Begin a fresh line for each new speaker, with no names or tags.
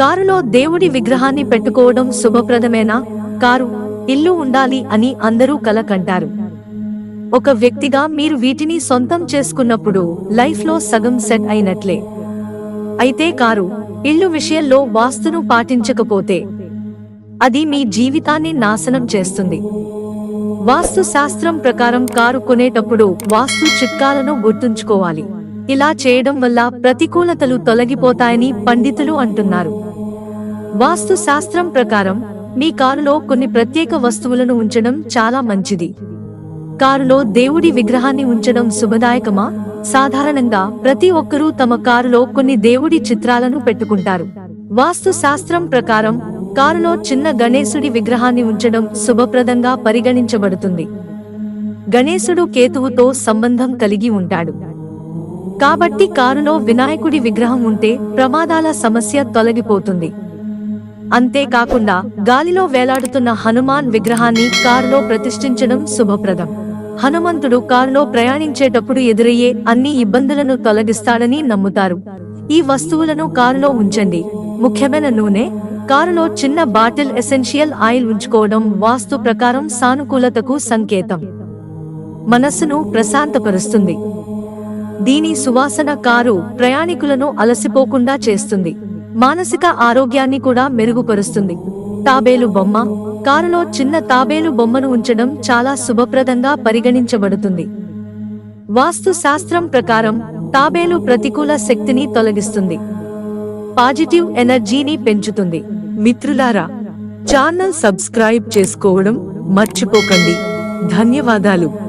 కారులో దేవుడి విగ్రహాన్ని పెట్టుకోవడం శుభప్రదమేనా? కారు ఇల్లు ఉండాలి అని అందరూ కల కంటారు. ఒక వ్యక్తిగా మీరు వీటిని సొంతం చేసుకున్నప్పుడు లైఫ్లో సగం సెట్ అయినట్లే. అయితే కారు ఇల్లు విషయంలో వాస్తును పాటించకపోతే అది మీ జీవితాన్ని నాశనం చేస్తుంది. వాస్తు శాస్త్రం ప్రకారం కారు కొనేటప్పుడు వాస్తు చిట్కాలను గుర్తుంచుకోవాలి. ఇలా చేయడం వల్ల ప్రతికూలతలు తొలగిపోతాయని పండితులు అంటున్నారు. వాస్తు శాస్త్రం ప్రకారం మీ కారులో కొన్ని ప్రత్యేక వస్తువులను ఉంచడం చాలా మంచిది. కారులో దేవుడి విగ్రహాన్ని ఉంచడం శుభదాయకమా? సాధారణంగా ప్రతి ఒక్కరూ తమ కారులో కొన్ని దేవుడి చిత్రాలను పెట్టుకుంటారు. వాస్తు శాస్త్రం ప్రకారం కారులో చిన్న గణేశుడి విగ్రహాన్ని ఉంచడం శుభప్రదంగా పరిగణించబడుతుంది. గణేశుడు కేతువుతో సంబంధం కలిగి ఉంటాడు. కాబట్టి కారులో వినాయకుడి విగ్రహం ఉంటే ప్రమాదాల సమస్య తొలగిపోతుంది. అంతేకాకుండా గాలిలో వేలాడుతున్న హనుమాన్ విగ్రహాన్ని కారులో ప్రతిష్ఠించడం శుభప్రదం. హనుమంతుడు కారులో ప్రయాణించేటప్పుడు ఎదురయ్యే అన్ని ఇబ్బందులను తొలగిస్తాడని నమ్ముతారు. ఈ వస్తువులను కారులో ఉంచండి. ముఖ్యమైన నూనె కారులో చిన్న బాటిల్ ఎసెన్షియల్ ఆయిల్ ఉంచుకోవడం వాస్తు ప్రకారం సానుకూలతకు సంకేతం. మనస్సును ప్రశాంతపరుస్తుంది. దీని సువాసన కారు ప్రయాణికులను అలసిపోకుండా చేస్తుంది. మానసిక ఆరోగ్యాన్ని కూడా మెరుగుపరుస్తుంది. తాబేలు బొమ్మ. కారులో చిన్న తాబేలు బొమ్మను ఉంచడం చాలా శుభప్రదంగా పరిగణించబడుతుంది. వాస్తు శాస్త్రం ప్రకారం తాబేలు ప్రతికూల శక్తిని తొలగిస్తుంది. పాజిటివ్ ఎనర్జీని పెంచుతుంది.
మిత్రులారా ఛానల్ సబ్స్క్రైబ్ చేసుకోవడం మర్చిపోకండి. ధన్యవాదాలు.